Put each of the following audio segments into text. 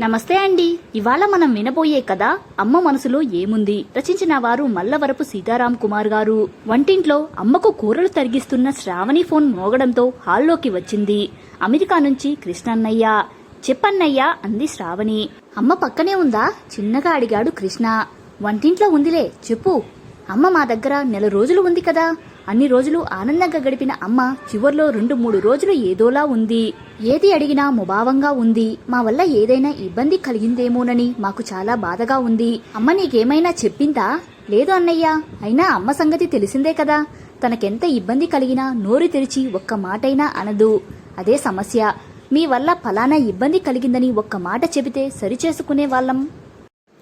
నమస్తే అండి. ఇవాళ మనం వినబోయే కథ అమ్మ మనసులో ఏముంది? రచించిన వారు మల్లవరపు సీతారాం కుమార్ గారు. వంటింట్లో అమ్మకు కూరలు తరిగిస్తున్న శ్రావణి ఫోన్ మోగడంతో హాల్లోకి వచ్చింది. అమెరికా నుంచి కృష్ణన్నయ్య. చెప్పన్నయ్యా అంది శ్రావణి. అమ్మ పక్కనే ఉందా? చిన్నగా అడిగాడు కృష్ణ. వంటింట్లో ఉందిలే చెప్పు. అమ్మ మా దగ్గర నెల రోజులు ఉంది కదా. అన్ని రోజులు ఆనందంగా గడిపిన అమ్మ చివర్లో రెండు మూడు రోజులు ఏదోలా ఉంది. ఏది అడిగినా ముభావంగా ఉంది. మా వల్ల ఏదైనా ఇబ్బంది కలిగిందేమోనని మాకు చాలా బాధగా ఉంది. అమ్మ నీకేమైనా చెప్పిందా? లేదు అన్నయ్య. అయినా అమ్మ సంగతి తెలిసిందే కదా. తనకెంత ఇబ్బంది కలిగినా నోరు తెరిచి ఒక్క మాటైనా అనదు. అదే సమస్య. మీ వల్ల ఫలానా ఇబ్బంది కలిగిందని ఒక్క మాట చెబితే సరిచేసుకునే వాళ్ళం.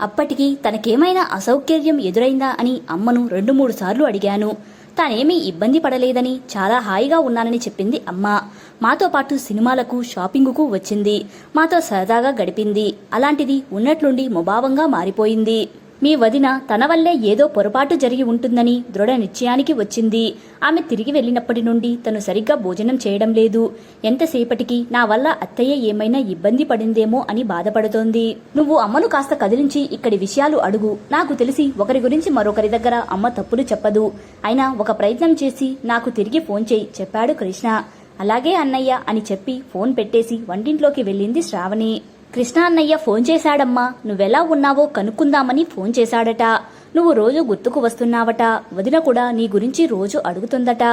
అప్పటికి తనకేమైనా అసౌకర్యం ఎదురైందా అని అమ్మను రెండు మూడు సార్లు అడిగాను. తానేమీ ఇబ్బంది పడలేదని చాలా హాయిగా ఉన్నానని చెప్పింది అమ్మ. మాతో పాటు సినిమాలకు షాపింగుకు వచ్చింది. మాతో సరదాగా గడిపింది. అలాంటిది ఉన్నట్లుండి ముభావంగా మారిపోయింది. మీ వదిన తన వల్లే ఏదో పొరపాటు జరిగి ఉంటుందని దృఢ నిశ్చయానికి వచ్చింది. ఆమె తిరిగి వెళ్ళినప్పటి నుండి తను సరిగ్గా భోజనం చేయడం లేదు. ఎంతసేపటికి నా వల్ల అత్తయ్య ఏమైనా ఇబ్బంది పడిందేమో అని బాధపడుతోంది. నువ్వు అమ్మను కాస్త కదిలించి ఇక్కడి విషయాలు అడుగు. నాకు తెలిసి ఒకరి గురించి మరొకరి దగ్గర అమ్మ తప్పులు చెప్పదు. అయినా ఒక ప్రయత్నం చేసి నాకు తిరిగి ఫోన్ చేయి చెప్పాడు కృష్ణ. అలాగే అన్నయ్య అని చెప్పి ఫోన్ పెట్టేసి వంటింట్లోకి వెళ్ళింది శ్రావణి. కృష్ణ అన్నయ్య ఫోన్ చేశాడమ్మా. నువ్వెలా ఉన్నావో కనుక్కుందామని ఫోన్ చేశాడట. నువ్వు రోజు గుర్తుకు వస్తున్నావట. వదిన కూడా నీ గురించి రోజు అడుగుతుందట.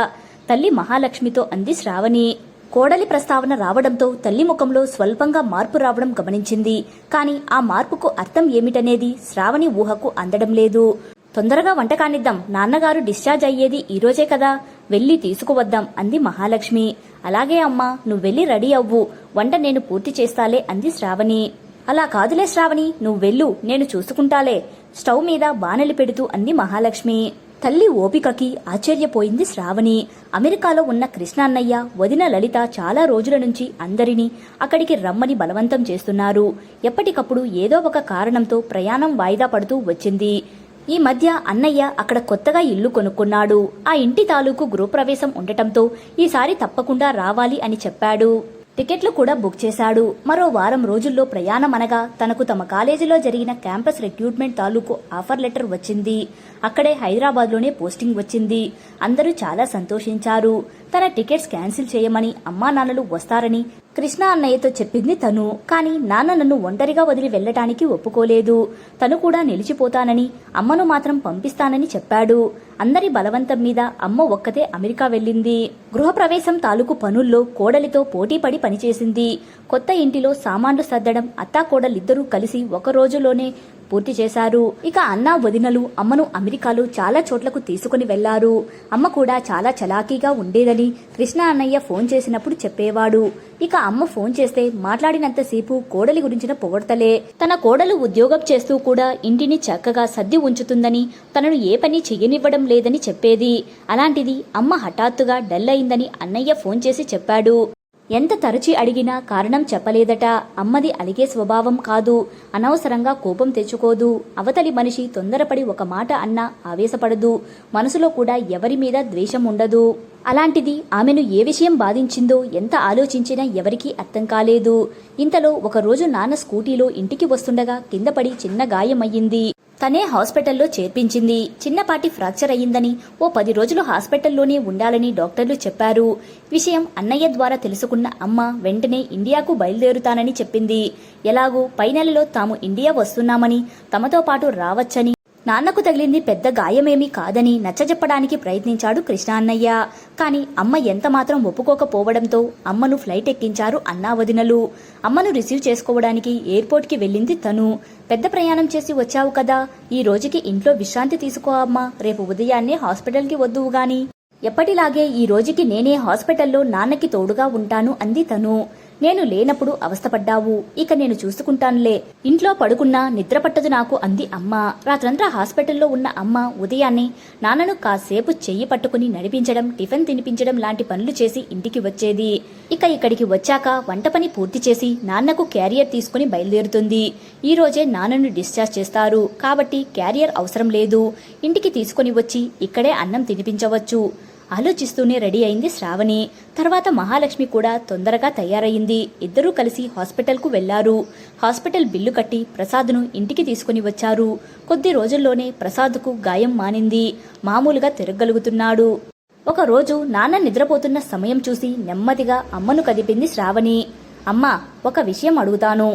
తల్లి మహాలక్ష్మితో అంది శ్రావణి. కోడలి ప్రస్తావన రావడంతో తల్లి ముఖంలో స్వల్పంగా మార్పు రావడం గమనించింది. కాని ఆ మార్పుకు అర్థం ఏమిటనేది శ్రావణి ఊహకు అందడం లేదు. తొందరగా వంట కానిద్దాం నాన్నగారు డిశ్చార్జ్ అయ్యేది ఈరోజే కదా. వెళ్ళి తీసుకువద్దాం అంది మహాలక్ష్మి. అలాగే అమ్మా నువ్వెళ్ళి రెడీ అవ్వు. వంట నేను పూర్తి చేస్తాలే అంది శ్రావణి. అలా కాదులే శ్రావణి నువ్వు వెళ్ళు నేను చూసుకుంటాలే. స్టవ్ మీద బాణలి పెడుతూ అంది మహాలక్ష్మి. తల్లి ఓపికకి ఆశ్చర్యపోయింది శ్రావణి. అమెరికాలో ఉన్న కృష్ణాన్నయ్య వదిన లలిత చాలా రోజుల నుంచి అందరినీ అక్కడికి రమ్మని బలవంతం చేస్తున్నారు. ఎప్పటికప్పుడు ఏదో ఒక కారణంతో ప్రయాణం వాయిదా పడుతూ వచ్చింది. ఈ మధ్య అన్నయ్య అక్కడ కొత్తగా ఇల్లు కొనుక్కున్నాడు. ఆ ఇంటి తాలూకు గృహప్రవేశం ఉండటంతో ఈసారి తప్పకుండా రావాలి అని చెప్పాడు. టికెట్లు కూడా బుక్ చేశాడు. మరో వారం రోజుల్లో ప్రయాణం అనగా తనకు తమ కాలేజీలో జరిగిన క్యాంపస్ రిక్రూట్మెంట్ తాలూకు ఆఫర్ లెటర్ వచ్చింది. అక్కడే హైదరాబాద్లోనే పోస్టింగ్ వచ్చింది. అందరూ చాలా సంతోషించారు. తన టికెట్స్ క్యాన్సిల్ చేయమని అమ్మా నాన్నలు వస్తారని కృష్ణ అన్నయ్యతో చెప్పింది తను. కాని నాన్న నన్ను ఒంటరిగా వదిలి వెళ్ళటానికి ఒప్పుకోలేదు. తను కూడా నిలిచిపోతానని అమ్మను మాత్రం పంపిస్తానని చెప్పాడు. అందరి బలవంతం మీద అమ్మ ఒక్కతే అమెరికా వెళ్ళింది. గృహప్రవేశం తాలూకు పనుల్లో కోడలితో పోటీపడి పనిచేసింది. కొత్త ఇంటిలో సామాన్లు సర్దడం అత్తా కోడలిద్దరూ కలిసి ఒక రోజులోనే పూర్తి చేశారు. ఇక అన్న వదినలు అమ్మను అమెరికాలో చాలా చోట్లకు తీసుకుని వెళ్ళారు. అమ్మ కూడా చాలా చలాకీగా ఉండేదని కృష్ణ అన్నయ్య ఫోన్ చేసినప్పుడు చెప్పేవాడు. ఇక అమ్మ ఫోన్ చేస్తే మాట్లాడినంతసేపు కోడలి గురించిన పొగడతలే. తన కోడలు ఉద్యోగం చేస్తూ కూడా ఇంటిని చక్కగా సర్ది ఉంచుతుందని తనను ఏ పని చెయ్యనివ్వడం లేదని చెప్పేది. అలాంటిది అమ్మ హఠాత్తుగా డల్ అయిందని అన్నయ్య ఫోన్ చేసి చెప్పాడు. ఎంత తరచి అడిగినా కారణం చెప్పలేదట. అమ్మది అలిగే స్వభావం కాదు. అనవసరంగా కోపం తెచ్చుకోదు. అవతలి మనిషి తొందరపడి ఒక మాట అన్నా ఆవేశపడదు. మనసులో కూడా ఎవరి మీద ద్వేషం ఉండదు. అలాంటిది ఆమెను ఏ విషయం బాధించిందో ఎంత ఆలోచించినా ఎవరికీ అర్థం కాలేదు. ఇంతలో ఒకరోజు నాన్న స్కూటీలో ఇంటికి వస్తుండగా కిందపడి చిన్న గాయమయ్యింది. తనే హాస్పిటల్లో చేర్పించింది. చిన్నపాటి ఫ్రాక్చర్ అయ్యిందని ఓ పది రోజులు హాస్పిటల్లోనే ఉండాలని డాక్టర్లు చెప్పారు. విషయం అన్నయ్య ద్వారా తెలుసుకున్న అమ్మ వెంటనే ఇండియాకు బయలుదేరుతానని చెప్పింది. ఎలాగూ పై నెలలో తాము ఇండియా వస్తున్నామని తమతో పాటు రావచ్చని నాన్నకు తగిలింది పెద్ద గాయమేమీ కాదని నచ్చజెప్పడానికి ప్రయత్నించాడు కృష్ణాన్నయ్య కానీ కాని అమ్మ ఎంతమాత్రం ఒప్పుకోకపోవడంతో అమ్మను ఫ్లైట్ ఎక్కించారు అన్నా వదినలు. అమ్మను రిసీవ్ చేసుకోవడానికి ఎయిర్పోర్ట్కి వెళ్ళింది తను. పెద్ద ప్రయాణం చేసి వచ్చావు కదా. ఈ రోజుకి ఇంట్లో విశ్రాంతి తీసుకో అమ్మా. రేపు ఉదయాన్నే హాస్పిటల్కి వద్దువు గాని. ఎప్పటిలాగే ఈ రోజుకి నేనే హాస్పిటల్లో నాన్నకి తోడుగా ఉంటాను అంది తను. నేను లేనప్పుడు అవస్థపడ్డావు. ఇక నేను చూసుకుంటానులే. ఇంట్లో పడుకున్నా నిద్ర పట్టదు నాకు అంది అమ్మ. రాత్రంతా హాస్పిటల్లో ఉన్న అమ్మ ఉదయాన్నే నాన్నను కాసేపు చెయ్యి పట్టుకుని నడిపించడం టిఫిన్ తినిపించడం లాంటి పనులు చేసి ఇంటికి వచ్చేది. ఇక ఇక్కడికి వచ్చాక వంట పని పూర్తి చేసి నాన్నకు క్యారియర్ తీసుకుని బయలుదేరుతుంది. ఈ రోజే నాన్నను డిశ్చార్జ్ చేస్తారు. కాబట్టి క్యారియర్ అవసరం లేదు. ఇంటికి తీసుకుని వచ్చి ఇక్కడే అన్నం తినిపించవచ్చు. ఆలోచిస్తూనే రెడీ అయింది శ్రావణి. తర్వాత మహాలక్ష్మి కూడా తొందరగా తయారయ్యింది. ఇద్దరూ కలిసి హాస్పిటల్కు వెళ్ళారు. హాస్పిటల్ బిల్లు కట్టి ప్రసాద్ను ఇంటికి తీసుకుని వచ్చారు. కొద్ది రోజుల్లోనే ప్రసాద్కు గాయం మానింది. మామూలుగా తిరగలుగుతున్నాడు ఒక రోజు నాన్న నిద్రపోతున్న సమయం చూసి నెమ్మదిగా అమ్మను కదిపింది శ్రావణి. అమ్మా ఒక విషయం అడుగుతాను.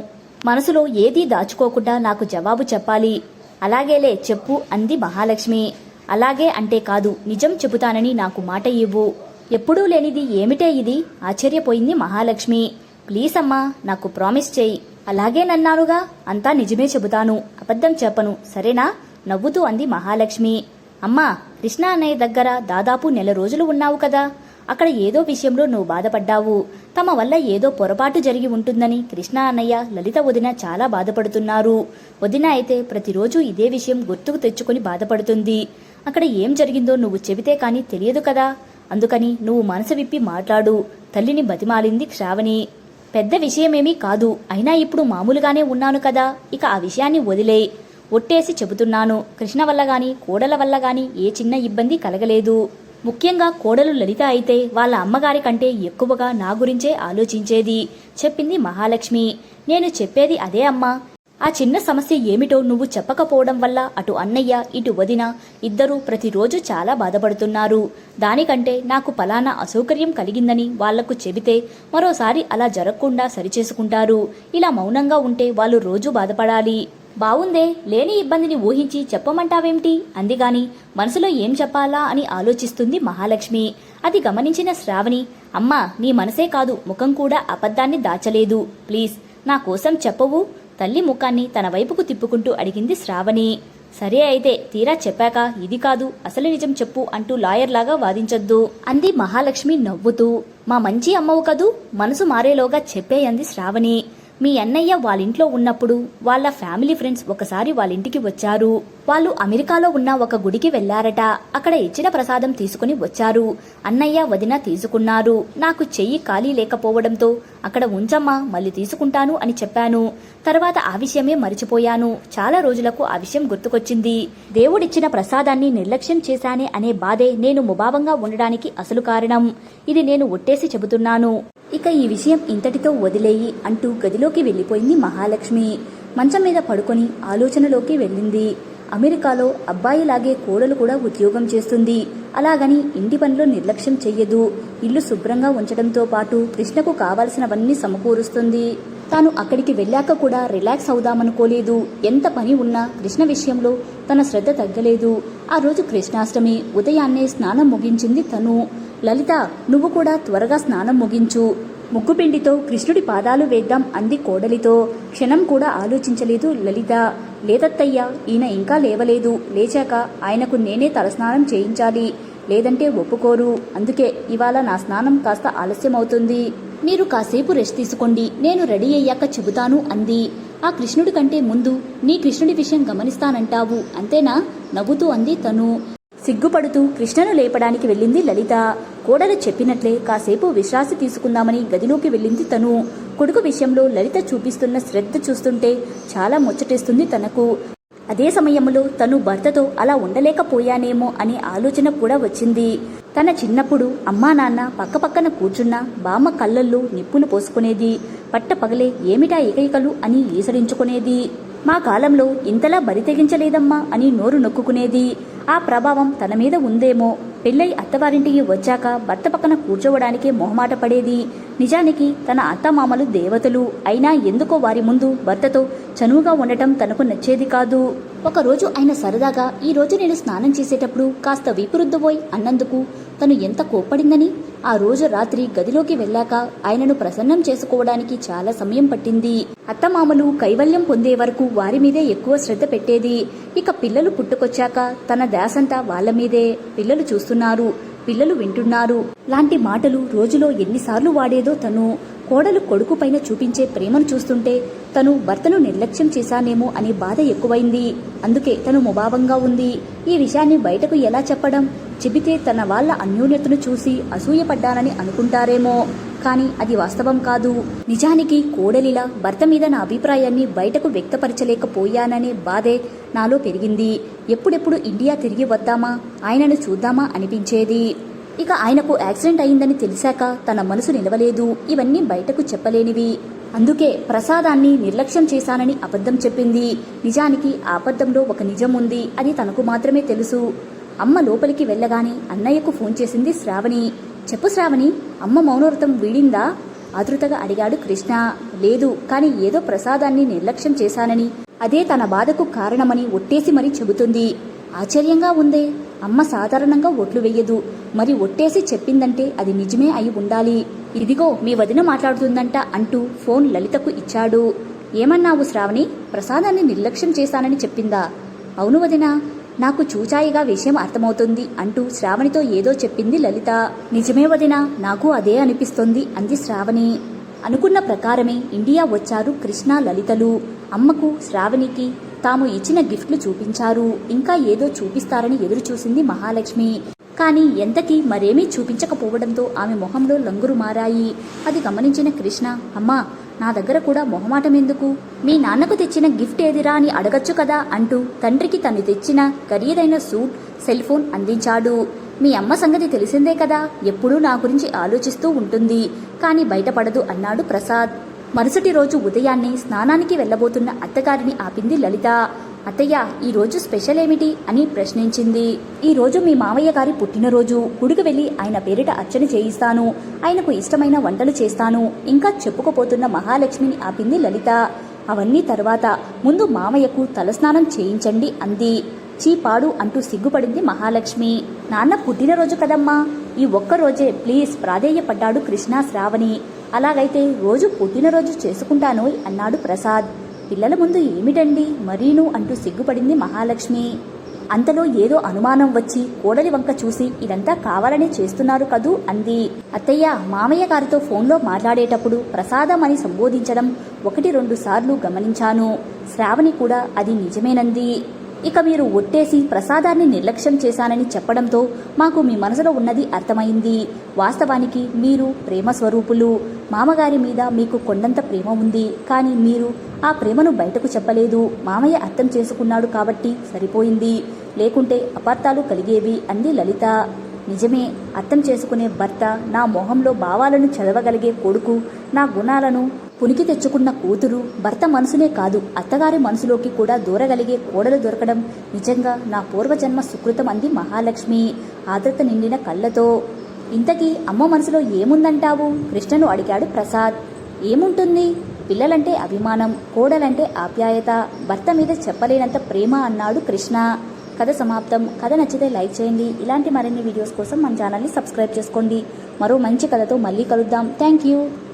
మనసులో ఏదీ దాచుకోకుండా నాకు జవాబు చెప్పాలి. అలాగేలే చెప్పు అంది మహాలక్ష్మి. అలాగే అంటే కాదు నిజం చెబుతానని నాకు మాట ఇవ్వు. ఎప్పుడూ లేనిది ఏమిటే ఇది? ఆశ్చర్యపోయింది మహాలక్ష్మి. ప్లీజ్ అమ్మా నాకు ప్రామిస్ చేయి. అలాగే నన్నానుగా అంతా నిజమే చెబుతాను. అబద్ధం చెప్పను సరేనా? నవ్వుతూ అంది మహాలక్ష్మి. అమ్మా కృష్ణ అన్నయ్య దగ్గర దాదాపు నెల రోజులు ఉన్నావు కదా. అక్కడ ఏదో విషయంలో నువ్వు బాధపడ్డావు. తమ వల్ల ఏదో పొరపాటు జరిగి ఉంటుందని కృష్ణ అన్నయ్య లలిత వదిన చాలా బాధపడుతున్నారు. వదిన అయితే ప్రతిరోజు ఇదే విషయం గుర్తుకు తెచ్చుకొని బాధపడుతుంది. అక్కడ ఏం జరిగిందో నువ్వు చెబితే కానీ తెలియదు కదా. అందుకని నువ్వు మనసు విప్పి మాట్లాడు. తల్లిని బతిమాలింది శ్రావణి. పెద్ద విషయమేమీ కాదు. అయినా ఇప్పుడు మామూలుగానే ఉన్నాను కదా. ఇక ఆ విషయాన్ని వదిలే. ఒట్టేసి చెబుతున్నాను. కృష్ణ వల్ల గాని కోడల వల్ల గాని ఏ చిన్న ఇబ్బంది కలగలేదు. ముఖ్యంగా కోడలు లలిత అయితే వాళ్ళ అమ్మగారి కంటే ఎక్కువగా నా గురించే ఆలోచించేది చెప్పింది మహాలక్ష్మి. నేను చెప్పేది అదే అమ్మా. ఆ చిన్న సమస్య ఏమిటో నువ్వు చెప్పకపోవడం వల్ల అటు అన్నయ్య ఇటు వదిన ఇద్దరూ ప్రతిరోజు చాలా బాధపడుతున్నారు. దానికంటే నాకు పలానా అసౌకర్యం కలిగిందని వాళ్ళకు చెబితే మరోసారి అలా జరగకుండా సరిచేసుకుంటారు. ఇలా మౌనంగా ఉంటే వాళ్ళు రోజూ బాధపడాలి. బావుందే లేని ఇబ్బందిని ఊహించి చెప్పమంటావేమిటి? అందిగాని మనసులో ఏం చెప్పాలా అని ఆలోచిస్తుంది మహాలక్ష్మి. అది గమనించిన శ్రావణి అమ్మా నీ మనసే కాదు ముఖం కూడా అబద్ధాన్ని దాచలేదు. ప్లీజ్ నా కోసం చెప్పవు. తల్లి ముఖాన్ని తన వైపుకు తిప్పుకుంటూ అడిగింది శ్రావణి. సరే అయితే తీరా చెప్పాక ఇది కాదు అసలు నిజం చెప్పు అంటూ లాయర్ లాగా వాదించొద్దు అంది మహాలక్ష్మి నవ్వుతూ. మా మంచి అమ్మవు కదూ మనసు మారేలోగా చెప్పేయంది శ్రావణి. మీ అన్నయ్య వాళ్ళింట్లో ఉన్నప్పుడు వాళ్ళ ఫ్యామిలీ ఫ్రెండ్స్ ఒకసారి వాళ్ళింటికి వచ్చారు. వాళ్ళు అమెరికాలో ఉన్న ఒక గుడికి వెళ్ళారట. అక్కడ ఇచ్చిన ప్రసాదం తీసుకుని వచ్చారు. అన్నయ్య వదిన తీసుకున్నారు. నాకు చెయ్యి ఖాళీ లేకపోవడంతో అక్కడ ఉంచమ్మా మళ్ళీ తీసుకుంటాను అని చెప్పాను. తర్వాత ఆ విషయమే మరిచిపోయాను. చాలా రోజులకు ఆ విషయం గుర్తుకొచ్చింది. దేవుడిచ్చిన ప్రసాదాన్ని నిర్లక్ష్యం చేశానే అనే బాధే నేను ముభావంగా ఉండడానికి అసలు కారణం. ఇది నేను ఒట్టేసి చెబుతున్నాను. ఇక ఈ విషయం ఇంతటితో వదిలేయి అంటూ గదిలోకి వెళ్ళిపోయింది మహాలక్ష్మి. మంచం మీద పడుకొని ఆలోచనలోకి వెళ్ళింది. అమెరికాలో అబ్బాయిలాగే కోడలు కూడా ఉద్యోగం చేస్తుంది. అలాగని ఇంటి పనిలో నిర్లక్ష్యం చెయ్యదు. ఇల్లు శుభ్రంగా ఉంచడంతో పాటు కృష్ణకు కావాల్సినవన్నీ సమకూరుస్తుంది. తాను అక్కడికి వెళ్ళాక కూడా రిలాక్స్ అవుదామనుకోలేదు. ఎంత పని ఉన్నా కృష్ణ విషయంలో తన శ్రద్ధ తగ్గలేదు. ఆ రోజు కృష్ణాష్టమి ఉదయాన్నే స్నానం ముగించింది తను. లలిత నువ్వు కూడా త్వరగా స్నానం ముగించు. ముగ్గుపిండితో కృష్ణుడి పాదాలు వేద్దాం అంది కోడలితో. క్షణం కూడా ఆలోచించలేదు లలిత. లేదత్తయ్య ఈయన ఇంకా లేవలేదు. లేచాక ఆయనకు నేనే తలస్నానం చేయించాలి. లేదంటే ఒప్పుకోరు. అందుకే ఇవాళ నా స్నానం కాస్త ఆలస్యమవుతుంది. మీరు కాసేపు రెస్ట్ తీసుకోండి. నేను రెడీ అయ్యాక చెబుతాను అంది. ఆ కృష్ణుడి కంటే ముందు నీ కృష్ణుడి విషయం గమనిస్తానంటావు. అంతేనా? నవ్వుతూ అంది తను. సిగ్గుపడుతూ కృష్ణను లేపడానికి వెళ్ళింది లలిత. కోడలు చెప్పినట్లే కాసేపు విశ్రాంతి తీసుకుందామని గదిలోకి వెళ్ళింది తను. కొడుకు విషయంలో లలిత చూపిస్తున్న శ్రద్ధ చూస్తుంటే చాలా ముచ్చటేస్తుంది తనకు. అదే సమయంలో తను భర్తతో అలా ఉండలేకపోయానేమో అనే ఆలోచన కూడా వచ్చింది. తన చిన్నప్పుడు అమ్మా నాన్న పక్కపక్కన కూర్చున్న బామ్మ కళ్ళల్లో నిప్పులు పోసుకునేది. పట్ట పగలే ఏమిటా ఏకైకలు అని ఈసడించుకునేది మా కాలంలో ఇంతలా బరి తెగించలేదమ్మా అని నోరు నొక్కుకునేది. ఆ ప్రభావం తన మీద ఉందేమో. పెళ్ళై అత్తవారింటికి వచ్చాక భర్త పక్కన కూర్చోవడానికే మొహమాట పడేది. నిజానికి తన అత్తమామలు దేవతలు. అయినా ఎందుకో వారి ముందు భర్తతో చనువుగా ఉండటం తనకు నచ్చేది కాదు. ఒకరోజు ఆయన సరదాగా ఈరోజు నేను స్నానం చేసేటప్పుడు కాస్త వీపురుద్దుబోయ్ అన్నందుకు తను ఎంత కోప్పడిందని ఆ రోజు రాత్రి గదిలోకి వెళ్ళాక ఆయనను ప్రసన్నం చేసుకోవడానికి చాలా సమయం పట్టింది. అత్తమామలు కైవల్యం పొందే వరకు వారి మీదే ఎక్కువ శ్రద్ధ పెట్టేది. ఇక పిల్లలు పుట్టుకొచ్చాక తన దాసంతా వాళ్ళ మీదే. పిల్లలు చూస్తున్నారు పిల్లలు వింటున్నారు. లాంటి మాటలు రోజులో ఎన్నిసార్లు వాడేదో తను. కోడలు కొడుకు పైన చూపించే ప్రేమను చూస్తుంటే తను భర్తను నిర్లక్ష్యం చేశానేమో అనే బాధ ఎక్కువైంది. అందుకే తను ముభావంగా ఉంది. ఈ విషయాన్ని బయటకు ఎలా చెప్పడం? చెబితే తన వాళ్ళ అన్యోన్యతను చూసి అసూయపడ్డానని అనుకుంటారేమో. కానీ అది వాస్తవం కాదు. నిజానికి కోడలిలా భర్త మీద నా అభిప్రాయాన్ని బయటకు వ్యక్తపరచలేకపోయాననే బాధే నాలో పెరిగింది. ఎప్పుడెప్పుడు ఇండియా తిరిగి వద్దామా ఆయనను చూద్దామా అనిపించేది. ఇక ఆయనకు యాక్సిడెంట్ అయిందని తెలిసాక తన మనసు నిలవలేదు. ఇవన్నీ బయటకు చెప్పలేనివి. అందుకే ప్రసాదాన్ని నిర్లక్ష్యం చేశానని అబద్ధం చెప్పింది. నిజానికి ఆ అబద్ధంలో ఒక నిజం ఉంది. అది తనకు మాత్రమే తెలుసు. అమ్మ లోపలికి వెళ్ళగానే అన్నయ్యకు ఫోన్ చేసింది శ్రావణి. చెప్పు శ్రావణి అమ్మ మౌనవ్రతం వీడిందా? ఆతృతగా అడిగాడు కృష్ణ. లేదు కానీ ఏదో ప్రసాదాన్ని నిర్లక్ష్యం చేశానని అదే తన బాధకు కారణమని ఒట్టేసి మరీ చెబుతుంది. ఆశ్చర్యంగా ఉందే అమ్మ సాధారణంగా ఒట్లు వెయ్యదు మరి ఒట్టేసి చెప్పిందంటే అది నిజమే అయి ఉండాలి. ఇదిగో మీ వదిన మాట్లాడుతుందంట అంటూ ఫోన్ లలితకు ఇచ్చాడు. ఏమన్నావు శ్రావణి ప్రసాదాన్ని నిర్లక్ష్యం చేశానని చెప్పిందా? అవును వదినా నాకు చూచాయిగా విషయం అర్థమవుతుంది అంటూ శ్రావణితో ఏదో చెప్పింది లలిత. నిజమే వదినా నాకు అదే అనిపిస్తోంది అంది శ్రావణి. అనుకున్న ప్రకారమే ఇండియా వచ్చారు కృష్ణ లలితలు. అమ్మకు శ్రావణికి తాము ఇచ్చిన గిఫ్ట్లు చూపించారు. ఇంకా ఏదో చూపిస్తారని ఎదురు చూసింది మహాలక్ష్మి. కానీ ఎంతకీ మరేమీ చూపించకపోవడంతో ఆమె మొహంలో లంగురు మారాయి. అది గమనించిన కృష్ణ అమ్మా నా దగ్గర కూడా మొహమాటం ఎందుకు? మీ నాన్నకు తెచ్చిన గిఫ్ట్ ఏదిరా అని అడగచ్చు కదా అంటూ తండ్రికి తను తెచ్చిన ఖరీదైన సూట్ సెల్ ఫోన్ అందించాడు. మీ అమ్మ సంగతి తెలిసిందే కదా ఎప్పుడూ నా గురించి ఆలోచిస్తూ ఉంటుంది. కానీ బయటపడదు అన్నాడు ప్రసాద్. మరుసటి రోజు ఉదయాన్నే స్నానానికి వెళ్ళబోతున్న అత్తగారిని ఆపింది లలిత. అత్తయ్య ఈరోజు స్పెషల్ ఏమిటి అని ప్రశ్నించింది. ఈరోజు మీ మామయ్య గారి పుట్టినరోజు. గుడికి వెళ్ళి ఆయన పేరిట అర్చన చేయిస్తాను. ఆయనకు ఇష్టమైన వంటలు చేస్తాను. ఇంకా చెప్పుకోపోతున్న మహాలక్ష్మిని ఆపింది లలిత. అవన్నీ తర్వాత ముందు మామయ్యకు తలస్నానం చేయించండి అంది. చీపాడు అంటూ సిగ్గుపడింది మహాలక్ష్మి. నాన్న పుట్టినరోజు కదమ్మా. ఈ ఒక్క రోజే ప్లీజ్ ప్రాధేయపడ్డాడు కృష్ణ శ్రావణి అలాగైతే రోజు పుట్టినరోజు చేసుకుంటాను అన్నాడు ప్రసాద్. పిల్లల ముందు ఏమిటండి? మరీను అంటూ సిగ్గుపడింది మహాలక్ష్మి. అంతలో ఏదో అనుమానం వచ్చి కోడలి వంక చూసి ఇదంతా కావాలనే చేస్తున్నారు కదూ అంది. అత్తయ్య మామయ్య గారితో ఫోన్లో మాట్లాడేటప్పుడు ప్రసాదం అని సంబోధించడం ఒకటి రెండు సార్లు గమనించాను. శ్రావణి కూడా అది నిజమేనంది. ఇక మీరు ఒట్టేసి ప్రసాదాన్ని నిర్లక్ష్యం చేశానని చెప్పడంతో మాకు మీ మనసులో ఉన్నది అర్థమైంది. వాస్తవానికి మీరు ప్రేమ స్వరూపులు. మామగారి మీద మీకు కొండంత ప్రేమ ఉంది. కానీ మీరు ఆ ప్రేమను బయటకు చెప్పలేదు. మామయ్య అర్థం చేసుకున్నాడు కాబట్టి సరిపోయింది. లేకుంటే అపార్థాలు కలిగేవి అంది లలిత. నిజమే అర్థం చేసుకునే భర్త నా మొహంలో భావాలను చదవగలిగే కొడుకు నా గుణాలను పునికి తెచ్చుకున్న కూతురు భర్త మనసునే కాదు అత్తగారి మనసులోకి కూడా దూరగలిగే కోడలు దొరకడం నిజంగా నా పూర్వజన్మ సుకృతం అంది మహాలక్ష్మి. ఆదృత నిండిన కళ్ళతో. ఇంతకీ అమ్మ మనసులో ఏముందంటావు? కృష్ణను అడిగాడు ప్రసాద్. ఏముంటుంది? పిల్లలంటే అభిమానం కోడలంటే ఆప్యాయత భర్త మీద చెప్పలేనంత ప్రేమ అన్నాడు కృష్ణ. కథ సమాప్తం. కథ నచ్చితే లైక్ చేయండి. ఇలాంటి మరిన్ని వీడియోస్ కోసం మన ఛానల్ని సబ్స్క్రైబ్ చేసుకోండి. మరో మంచి కథతో మళ్ళీ కలుద్దాం. Thank you.